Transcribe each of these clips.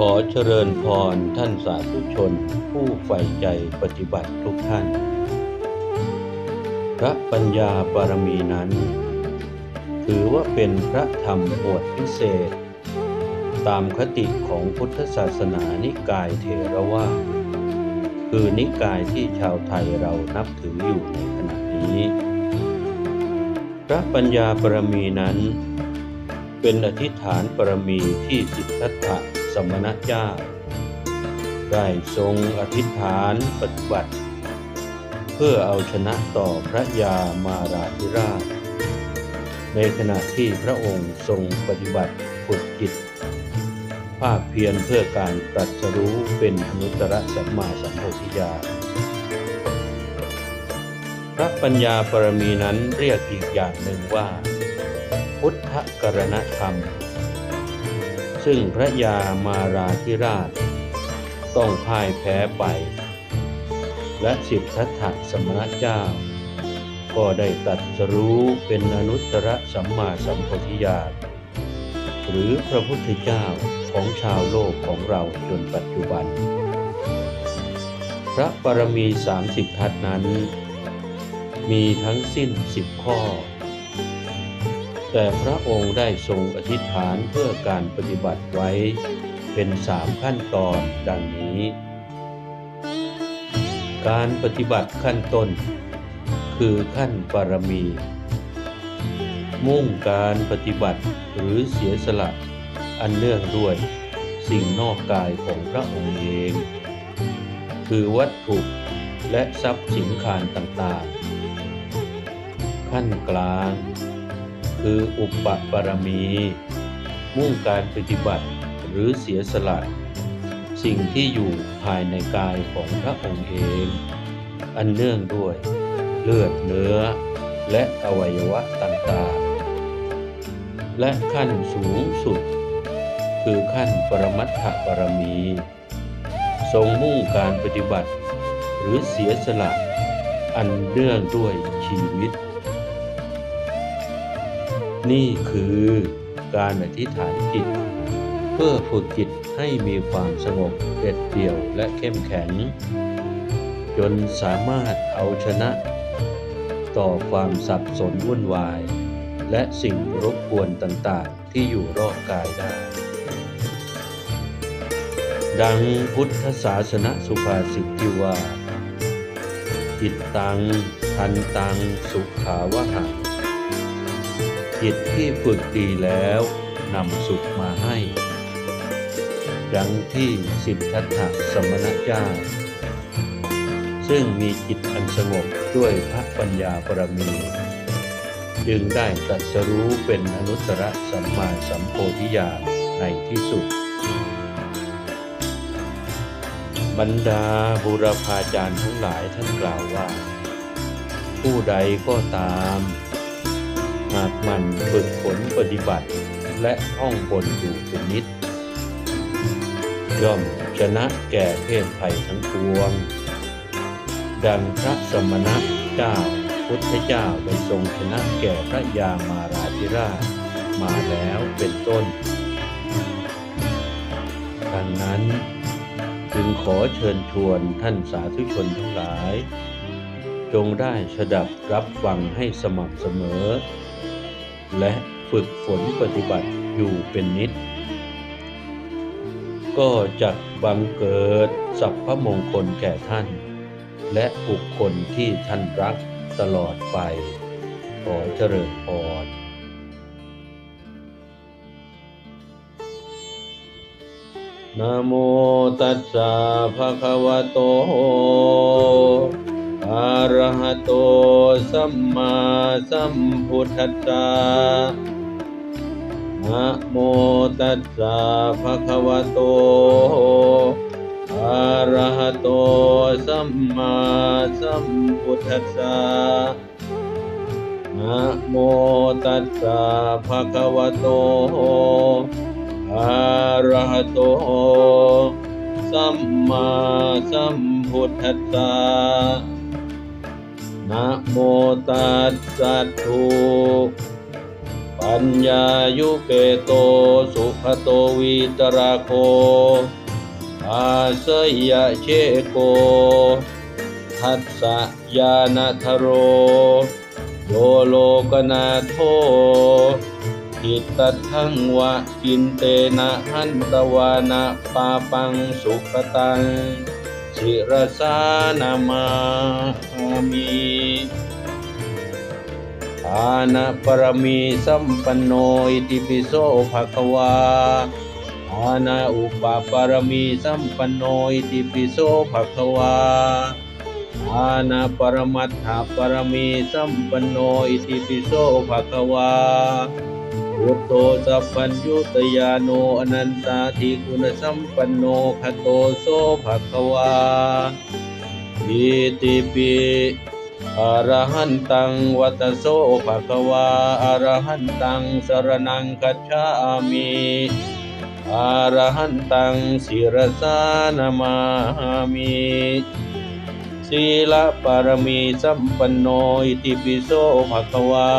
ขอเจริญพรท่านสาธุชน ผู้ใฝ่ใจปฏิบัติทุกท่าน พระปัญญาบารมีนั้น ถือว่าเป็นพระธรรมบวดพิเศษ ตามคติของพุทธศาสนานิกายเถรวาทคือนิกายที่ชาวไทยเรานับถืออยู่ในขณะนี้ พระปัญญาบารมีนั้น เป็นอธิษฐานบารมีที่สิทธัตถะ สมณเจ้า ได้ทรงอธิษฐานปฏิบัติ เพื่อเอาชนะต่อพระยามาราธิราช ในขณะที่พระองค์ทรงปฏิบัติฝึกจิตภาคเพียรเพื่อการตรัสรู้เป็นอนุตตรสัมมาสัมโพธิญาณพระปัญญาปรมีนั้นเรียกอีกอย่างหนึ่งว่า พุทธกรณธรรม ซึ่งพระยามาราธิราช ต้องพ่ายแพ้ไป และสิทธัตถะสมณเจ้า ก็ได้ตรัสรู้เป็นอนุตตรสัมมาสัมโพธิญาณหรือพระพุทธเจ้าของชาวโลกของเราจนปัจจุบัน พระปรมีสามสิบทัศนั้น มีทั้งสิ้นสิบข้อ แต่พระองค์ได้ทรงอธิษฐานเพื่อการปฏิบัติไว้ เป็นสามขั้นตอนดังนี้ การปฏิบัติขั้นต้น คือขั้นปรมี มุ่งการปฏิบัติหรือเสียสละอันเนื่องด้วยสิ่งนอกกายของพระองค์เอง คือวัตถุและทรัพย์สินคารต่างๆ ขั้นกลาง คืออุปปารมี มุ่งการปฏิบัติหรือเสียสละ สิ่งที่อยู่ภายในกายของพระองค์เอง อันเนื่องด้วยเลือดเนื้อ และอวัยวะต่างๆ และขั้นสูงสุด คือขั้นปรมัตถบารมี ทรงมุ่งการปฏิบัติ หรือเสียสละ อันเนื่องด้วยชีวิต นี่คือการอธิษฐานจิต เพื่อฝึกจิตให้มีความสงบเด็ดเดี่ยวและเข้มแข็ง จนสามารถเอาชนะ ต่อความสับสนวุ่นวาย และสิ่งรบกวนต่างๆ ที่อยู่รอบกายได้ ดังพุทธศาสนสุภาษิตที่ว่า จิตตัง ทันตัง สุขาวหะ จิตที่ฝึกดีแล้วนำสุขมาให้ดังที่สิทธัตถะสมณเจ้าซึ่งมีจิตอันสงบด้วยพระปัญญาปรมี จึงได้ตรัสรู้เป็นอนุตตรสัมมาสัมโพธิญาณในที่สุด บรรดาบุรพาจารย์ทั้งหลายท่านกล่าวว่า ผู้ใดก็ตาม หากมันฝึกฝนปฏิบัติ และท่องบนอยู่เป็นนิดย่อมชนะแก่เพศภัยทั้งปวง ดังพระสมณะเจ้าพุทธเจ้าได้ทรงชนะแก่พระยามาราธิราชมาแล้วเป็นต้นดังนั้นจึงขอเชิญชวนท่านสาธุชนทั้งหลาย จงได้สดับรับฟังให้สม่ำเสมอ และฝึกฝนปฏิบัติอยู่เป็นนิด ก็จะบังเกิดสัพพมงคลแก่ท่าน และบุคคลที่ท่านรักตลอดไป ขอเจริญพรนะโมตัสสะภะคะวะโต อะระหะโตสัมมาสัมพุทธัสสะนะโมตัสสะภะคะวะโตอะระหะโตสัมมาสัมพุทธัสสะนะโมตัสสะภะคะวะโตอะระหะโตสัมมาสัมพุทธัสสะ นะโมตัสสะทุปัญญายุเกโตสุขโตวิตรโคอาสยะเชโกทัสสะยานาทโร โยโลกนาโทหิตทังวะกินเตนะหันตวานะปาปังสุขตัง สิรสานามามิทานะปรมีสัมปันโนอิติปิโสภะคะวาทานะอุปปารมีสัมปันโนอิติปิโสภะคะวาทานะปรมัตถปรมีสัมปันโนอิติปิโสภะคะวา พุทโธสัพพัญญุตยาโนอนันตาธิคุณสัมปันโนคโตโสภะคะวาอิติปิอรหันตังวัตโสภะคะวาอรหันตังสรนังคัจฉามิอรหันตังศิรสานามามิศีลปารมีสัมปันโนอิติปิโสภะคะวา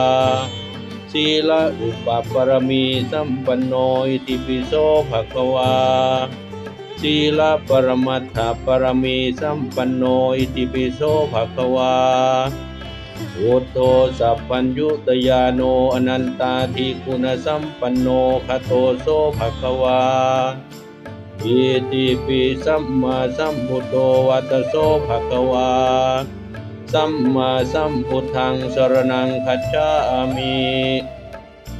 ศีลอุปปรมีสัมปันโนอิติปิโสภะคะวาศีลปรมัตถปรมีสัมปันโนอิติปิโสภะคะวาอุตโตสัพพัญญุตยาโนอนันตาทิคุณสัมปันโนคโตโสภะคะวาอิติปิสัมมาสัมพุทโธวัตโสภะคะวา สัมมาสัมพุทธังสรนังคัจฉามิ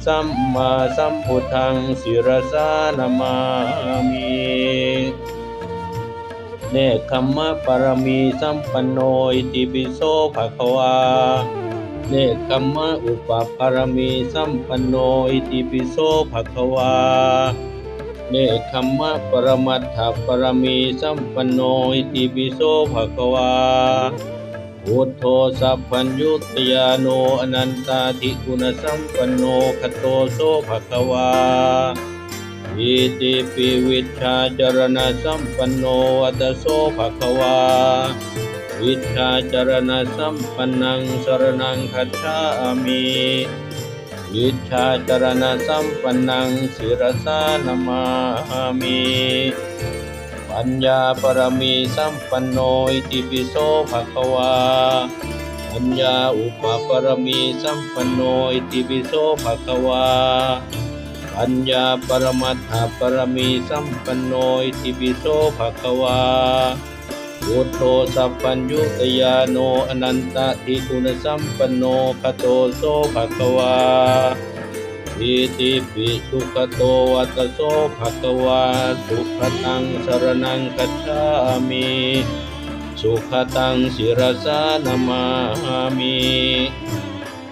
สัมมาสัมพุทธังศิรสานามามิเนคขมะปรมีสัมปันโนอิติปิโสภะคะวาเนคขมะอุปปารมีสัมปันโนอิติปิโสภะคะวาเนคขมะปรมัตถปรมีสัมปันโนอิติปิโสภะคะวา พุทโธสัพพัญญุตยาโนอนันตาธิคุณสัมปันโนคโตโสภะคะวาอิติปิวิชชาจรณะสัมปันโนวัตโสภะคะวาวิชาจรณะสัมปันนังสรนังคัจฉามิวิชาจรณะสัมปันนังศิรสานามามิ ปัญญาปรมีสัมปันโนอิติปิโสภะคะวาปัญญาอุปปรมีสัมปันโนอิติปิโสภะคะวาปัญญาปรมัตถปรมีสัมปันโนอิติปิโสภะคะวาพุทโธสัพพัญญุตยาโนอนันตทิคุณสัมปันโนคโตโสภะคะวา อิติปิสุขโตวัตโสภะคะวาสุขตังสรนังคัจฉามิสุขตังศิรสานามามิ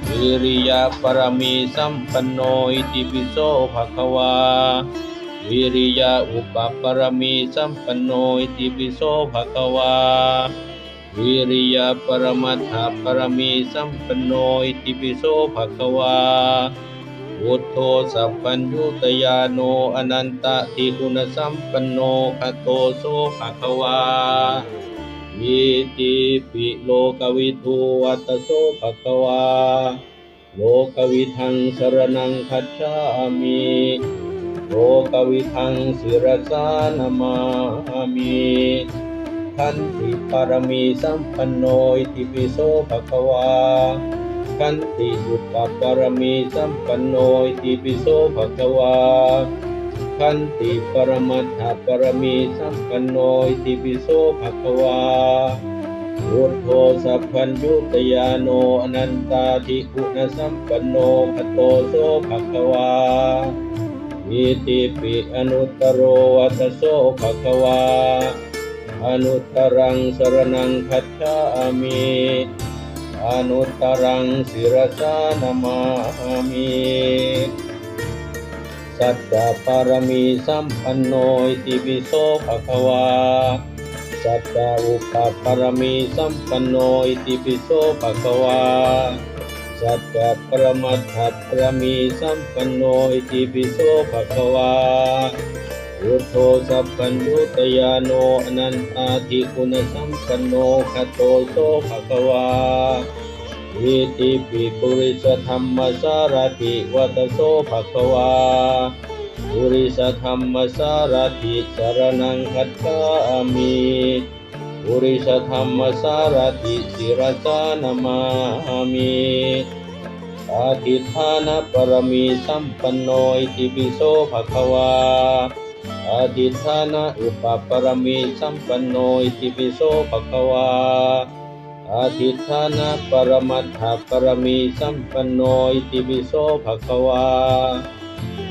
วิริยะปรมีสัมปันโนอิติปิโสภะคะวาวิริยะอุปปรมีสัมปันโนอิติปิโสภะคะวาวิริยะปรมัตถปรมีสัมปันโนอิติปิโสภะคะวา พุทโธสัพพัญญุตยาโนอนันตทิคุณสัมปันโนคโตโสภะคะวาอิติปิโลกวิทูวัตโสภะคะวาโลกวิทังสรนังคัจฉามิโลกวิทังศิรสานามามิขันติปารมีสัมปันโนอิติปิโสภะคะวา ขันติอุปปารมีสัมปันโนติปิโสภะคะวาขันติปรมัตถปรมีสัมปันโนติปิโสภะคะวาพุทโธสัพพัญญุตยาโนอนันตาทิคุณสัมปันโนคโตโสภะคะวาอิติปิอนุตตโรวัตโสภะคะวาอนุตตรังสรนังคัจฉามิ นุตตรังศิรสานามามิสัจจะปารมีสัมปันโนอิติปิโสภะคะวาสัจจะอุปปารมีสัมปันโนอิติปิโสภะคะวาสัจจะปรมัตถปรมีสัมปันโนอิติปิโสภะคะวา พุทโธสัพพัญญุตยาโนอนันตาทิคุณสัมปันโนคโตโสภะคะวาออิติปิปุริสธรรมสารติวัตโสภะคะวาปุริสธรรมสารติสารนังคัจฉามิปุริสธรรมสารติสิรสานามามิอาทิธานะปรมีสัมปันโนอิติปิโสภะคะวา อาทิธานะอุปปรมีสัมปันโนอิติปิโสภะคะวาอาทิธานะปรมัตถปรมีสัมปันโนอิติปิโสภะคะวา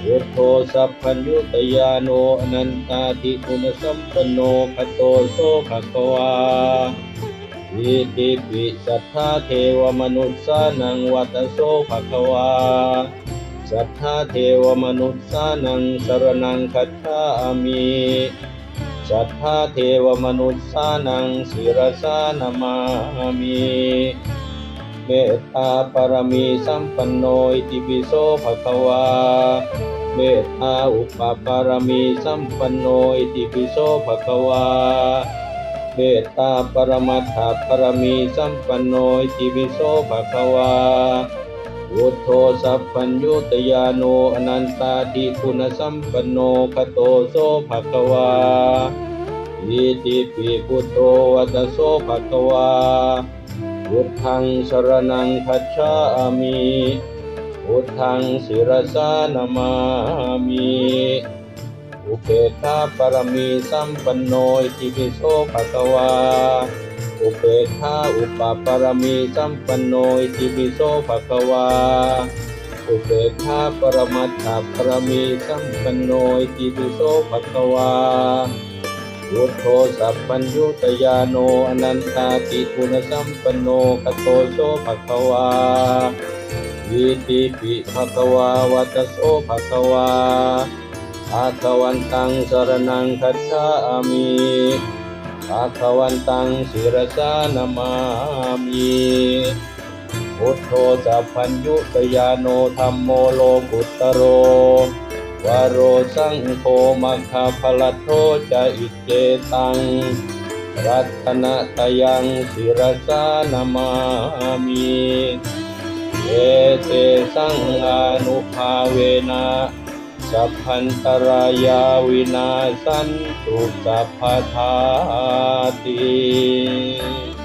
พุทโธสัพพัญญุตยาโนอนันตาทิคุณสัมปันโนคโตโสภะคะวาอิติปิสัทธาเทวมนุษสานังวัตโสภะคะวา สัทธาเทวมนุษย์สานังสรนังคัจฉามิสัทธาเทวมนุษย์สานังศิรสานามามิเมตตาปรมีสัมปันโนติปิโสภะคะวาเมตตาอุปปารมีสัมปันโนติปิโสภะคะวาเมตตาปรมัตถปรมีสัมปันโนติปิโสภะคะวา พุทโธสัพพัญญุตยาโนอนันตาทิคุณสัมปันโนคโตโสภะคะวาอิติปิพุทโธวัตโสภะควาพุทธังสรนังคัจฉามิพุทธังศิรสานามามิอุเปกขาปรมีสัมปันโนอิติปิโสภะคะวา อุเปกขาอุปปารมีสัมปันโนอิติปิโสภะคะวาอุเปกขาปรมัตถปรมีสัมปันโนอิติปิโสภะคะวาพุทโธสัพพัญญุตยาโนอนันตาติคุณสัมปันโนคโตโสภะคะวาอิติปิภะคะวาวัตโสภะคะวาอาควันตังสรนังคัจฉามิ อาควันตังศิรสานามามิพุทโธสัพพัญญุตยาโนธรรมโมโลกุตตโร วโรสังโฆมัคคาภลโทจะอิเจตัง รัตนะตยังศิรสานามามิเอเตสังอานุภาเวนะ สัพพันตรายาวินาสันตุสัพพทาติ